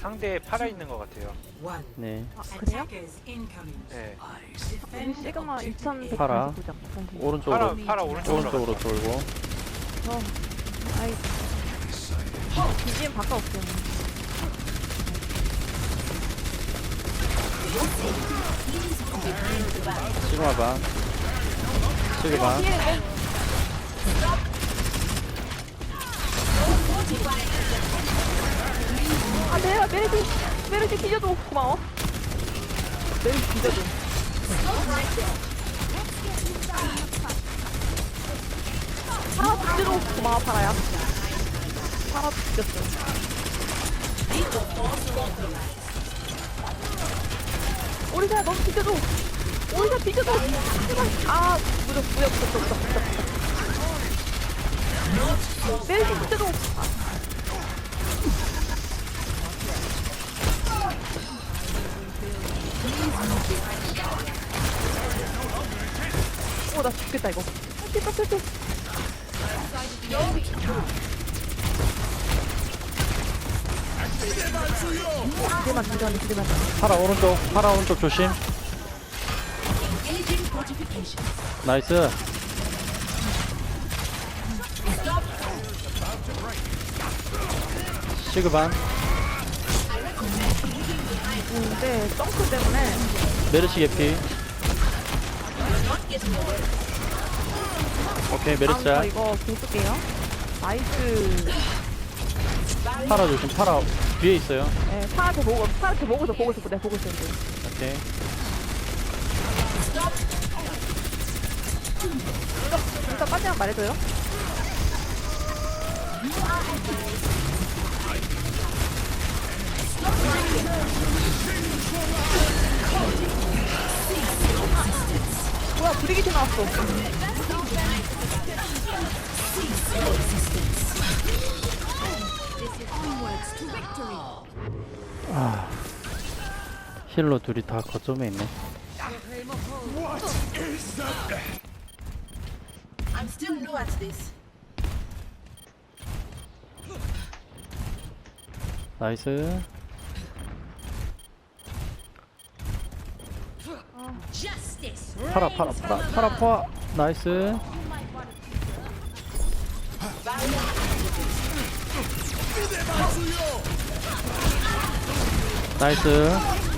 상대에 팔아 있는 것 같아요. 네. 아, 그래요? 네. 시그마 objective A. 2199장. 오른쪽으로 팔아 팔아 오른쪽으로 오른쪽으로. 돌고 아이. BGM 바꿔올게요. 시그마 반 시그 반 아, 내가 메르시, 메르시 뒤져줘. 고마워. 메르시 뒤져줘. 파라 뒤져줘. 고마워, 파라야. 파라 뒤졌어. 오리사야, 너 뒤져줘. 오리사 뒤져줘. 아, 무적, 무적, 무적, 무적. 무적. 메르시 뒤져줘. 죽겠다, 이거. 기대만, 기대만, 기대만. 파라 오른쪽 파라 오른쪽 조심. 나이스 시그 반 근데, 점프 때문에. 메르시 개피 오케이 메르시 아, 저짤 이거 계속해요. 나이스. 파라 조심 파라 뒤에 있어요 예, 파란테 보고, 파란테 보고서, 보고서, 내가 보고 있었는데. 오케이 일단 빠지면 말해줘요. 뭐야, 브리기트 나왔어. 힐러 둘이 다 거점에 있네. I'm still new at this. 나이스. Justice. 파라 파라 파라 파라 포 나이스. 나이스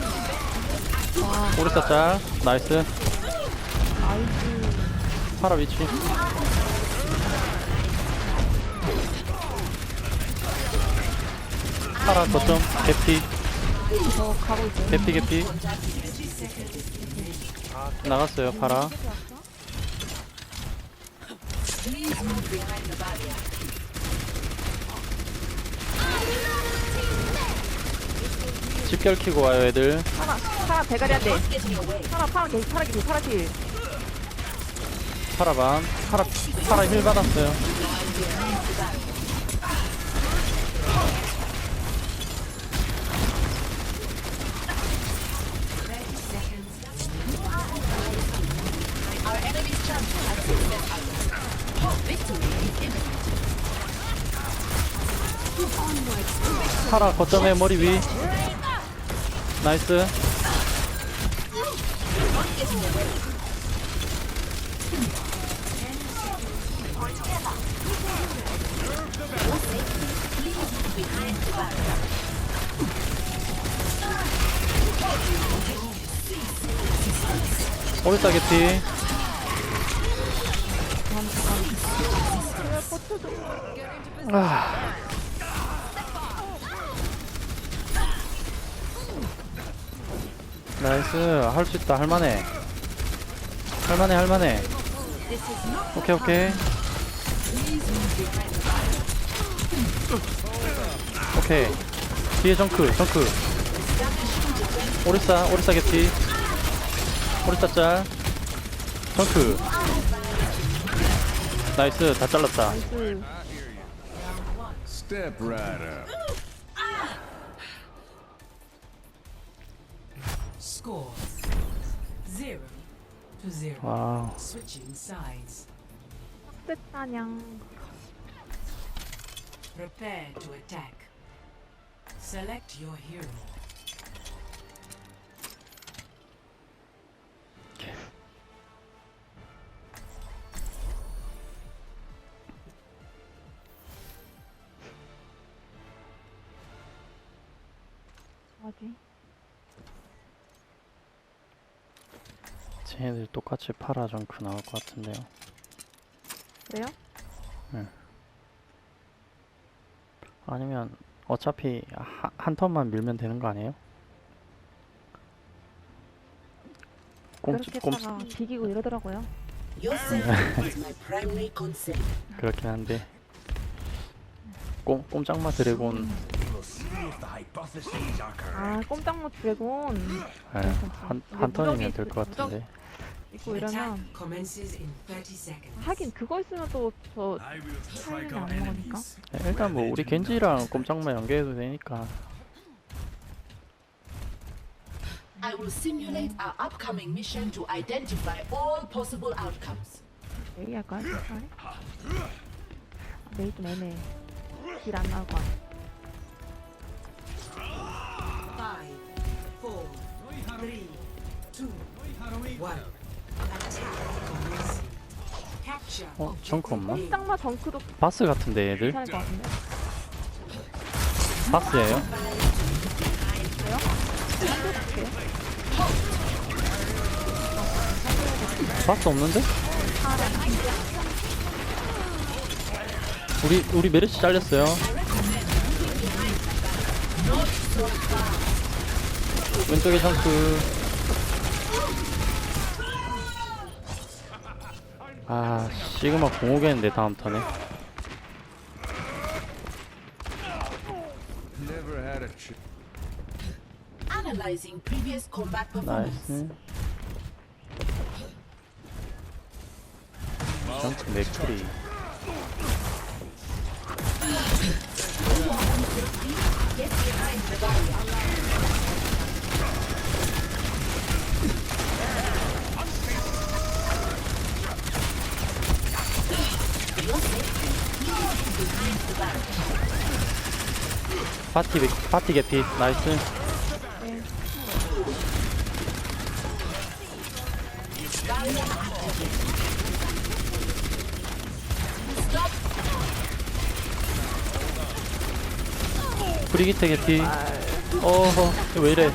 오리사 짤 나이스 나이스. 파라 위치 파라 거점 개피 저 가고 있어요. 개피 개피 나갔어요 파라 집결 키고 와요 애들 하나, 하나 대가리한테. 하나, 파란 개, 파란 개, 파란 개. 파라 반 파라 파라 힐 받았어요 파라 거점에 머리 위 나이스 오리사 개피 아. 나이스. 할 수 있다. 할만해. 할만해 할만해. 오케이 오케이. 오케이. 뒤에 정크 정크. 오리사 오리사 개피. 오리사 짤. 정크. 나이스. 다 잘랐다. Step right up. Score. Zero to zero. 와우 Switching sides. 끝사냥. Prepare to attack. Select your hero. 쟤네들 똑같이 파라 정크 나올 것 같은데요. 그래요? 아니면 어차피 하, 한 턴만 밀면 되는 거 아니에요? 꼼짝 그렇게 꼼 했다가 비기고 이러더라고요. Concern. 그렇긴 한데 꼼 꼼짝마 드래곤 아, 꼼짝못 드래곤 예, 한, 한 턴이면 될 것 같은데 있고 Attack 이러면 commences in 30 seconds. 하긴 그거 있으면 또저 타이밍이 안 먹으니까. 예, 일단 뭐 우리 겐지랑 꼼짝마 연계해도 되니까 I will simulate our upcoming mission to identify all possible outcomes. 할까요? 차라리? 아, 메이 좀 애매해. 길안 나올 것 같아. Five, four, three, two, one. 어 정크 없나? 꼼짝마 덩크도 바스 같은데 얘들 괜찮을 것 같은데? 바스예요? 그래요? 바스 없는데? 우리 우리 메르시 잘렸어요. 왼쪽에 정크. 아 시그마 공오겠는데 다음 턴에. 나이스. 정크 맥크리. 파티 백- 파티 개피 나이스. 브리기테 개피. 어허 왜 이래?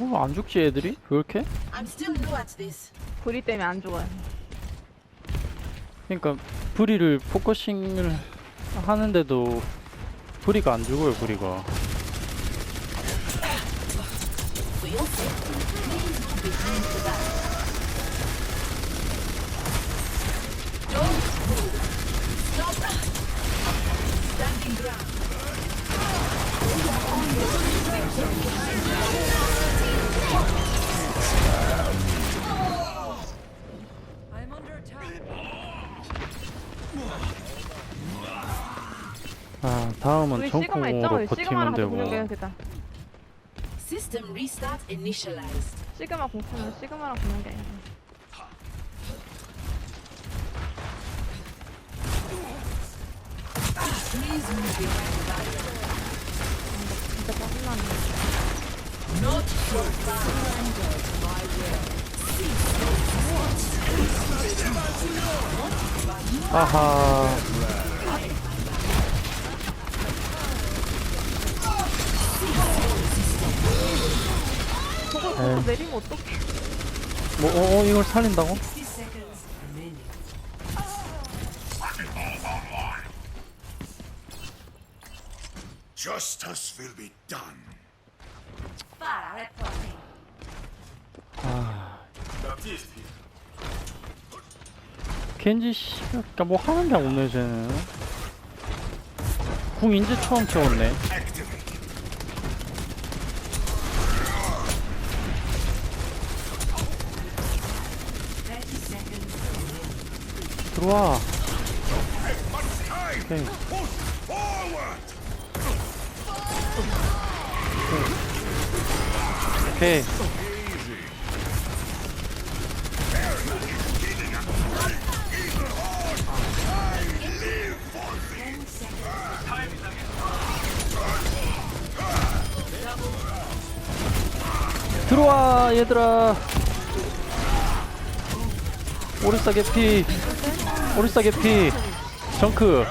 어, 안 죽지 애들이? 왜 이렇게? I'm still new at this. 불이 때문에 안 죽어요. 그러니까 브리를 포커싱을 하는데도 브리가 안 죽어요 브리가 아 다음은 우리 시그마 있죠? 정콩으로 우리 버티면 시그마랑 같이 되고 공격해야겠다. System restart initialized. 시그마 공 쓰면 시그마랑 공격해. Please move behind the barrier. 진짜 짜증나네. Not so far. 아하 저거 저거 내리면 어떡해. 뭐 어, 어, 이걸 살린다고? 60 seconds remaining. Justice will be done. 겐지 씨가 뭐 하는 게 없네 쟤는 궁 인제 처음 채웠네 Activate. 들어와. 오케이. 들어와 얘들아 오리사 개피 오리사 개피 정크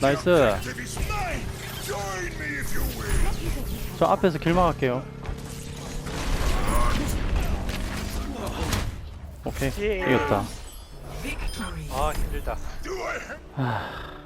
나이스. 저 앞에서 길 막을게요 오케이 이겼다. 아 힘들다. Have